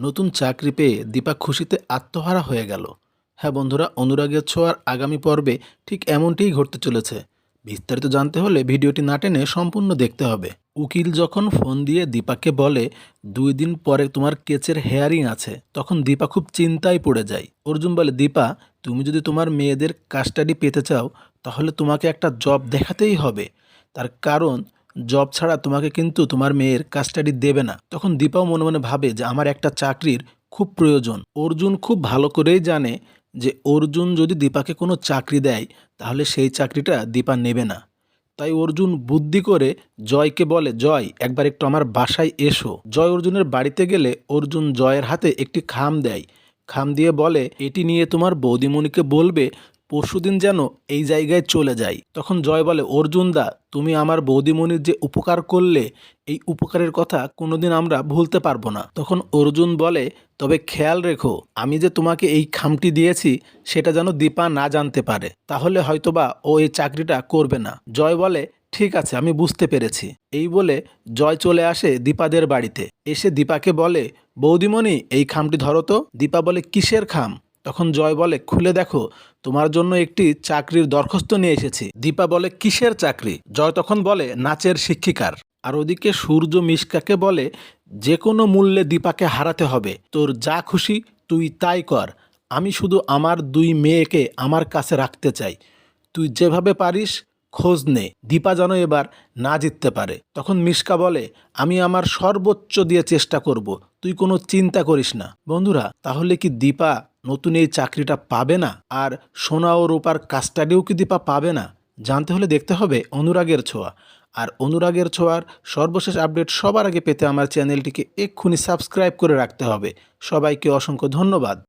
নতুন চাকরি পেয়ে দীপা খুশিতে আত্মহারা হয়ে গেল। হ্যাঁ বন্ধুরা, অনুরাগের ছোঁয়ার আগামী পর্বে ঠিক এমনটিই ঘটতে চলেছে। বিস্তারিত জানতে হলে ভিডিওটি না টেনে সম্পূর্ণ দেখতে হবে। উকিল যখন ফোন দিয়ে দীপাকে বলে, দুই দিন পরে তোমার কেচের হেয়ারিং আছে, তখন দীপা খুব চিন্তায় পড়ে যায়। অর্জুন বলে, দীপা, তুমি যদি তোমার মেয়েদের কাস্টাডি পেতে চাও, তাহলে তোমাকে একটা জব দেখাতেই হবে। তার কারণ জব ছাড়া তোমাকে কিন্তু তোমার মেয়ের কাস্টাডি দেবে না। তখন দীপাও মনে মনে ভাবে যে আমার একটা চাকরির খুব প্রয়োজন। অর্জুন খুব ভালো করেই জানে যে অর্জুন যদি দীপাকে কোনো চাকরি দেয়, তাহলে সেই চাকরিটা দীপা নেবে না। তাই অর্জুন বুদ্ধি করে জয়কে বলে, জয়, একবার একটু আমার বাসায় এসো। জয় অর্জুনের বাড়িতে গেলে অর্জুন জয়ের হাতে একটি খাম দেয়। খাম দিয়ে বলে, এটি নিয়ে তোমার বৌদিমণিকে বলবে পরশুদিন যেন এই জায়গায় চলে যাই। তখন জয় বলে অর্জুন দা তুমি আমার বৌদিমণির যে উপকার করলে, এই উপকারের কথা কোনোদিন আমরা ভুলতে পারব না। তখন অর্জুন বলে, তবে খেয়াল রেখো, আমি যে তোমাকে এই খামটি দিয়েছি, সেটা যেন দীপা না জানতে পারে। তাহলে হয়তোবা ও এই চাকরিটা করবে না। জয় বলে, ঠিক আছে, আমি বুঝতে পেরেছি। এই বলে জয় চলে আসে দীপাদের বাড়িতে। এসে দীপাকে বলে, বৌদিমণি, এই খামটি ধরো তো। দীপা বলে, কিসের খাম? তখন জয় বলে, খুলে দেখো, তোমার জন্য একটি চাকরির দরখাস্ত নিয়ে এসেছি। দীপা বলে, কিসের চাকরি? জয় তখন বলে, নাচের শিক্ষিকার। আর ওদিকে সূর্য মিশকাকে বলে, যে কোনো মূল্যে দীপাকে হারাতে হবে। তোর যা খুশি, তুই তাই কর। আমি শুধু আমার দুই মেয়েকে আমার কাছে রাখতে চাই। তুই যেভাবে পারিস, খোঁজ নে। দীপা যেন এবার না জিততে পারে। তখন মিশকা বলে, আমি আমার সর্বোচ্চ দিয়ে চেষ্টা করব। তুই কোনো চিন্তা করিস না। বন্ধুরা, তাহলে কি দীপা নতুন এই চাকরিটা পাবে না আর সোনা ও রূপার কাস্টাডিও কি দীপা পাবে না? জানতে হলে দেখতে হবে অনুরাগের ছোঁয়া। আর অনুরাগের ছোঁয়ার সর্বশেষ আপডেট সবার আগে পেতে আমার চ্যানেলটিকে এক্ষুনি সাবস্ক্রাইব করে রাখতে হবে। সবাইকে অসংখ্য ধন্যবাদ।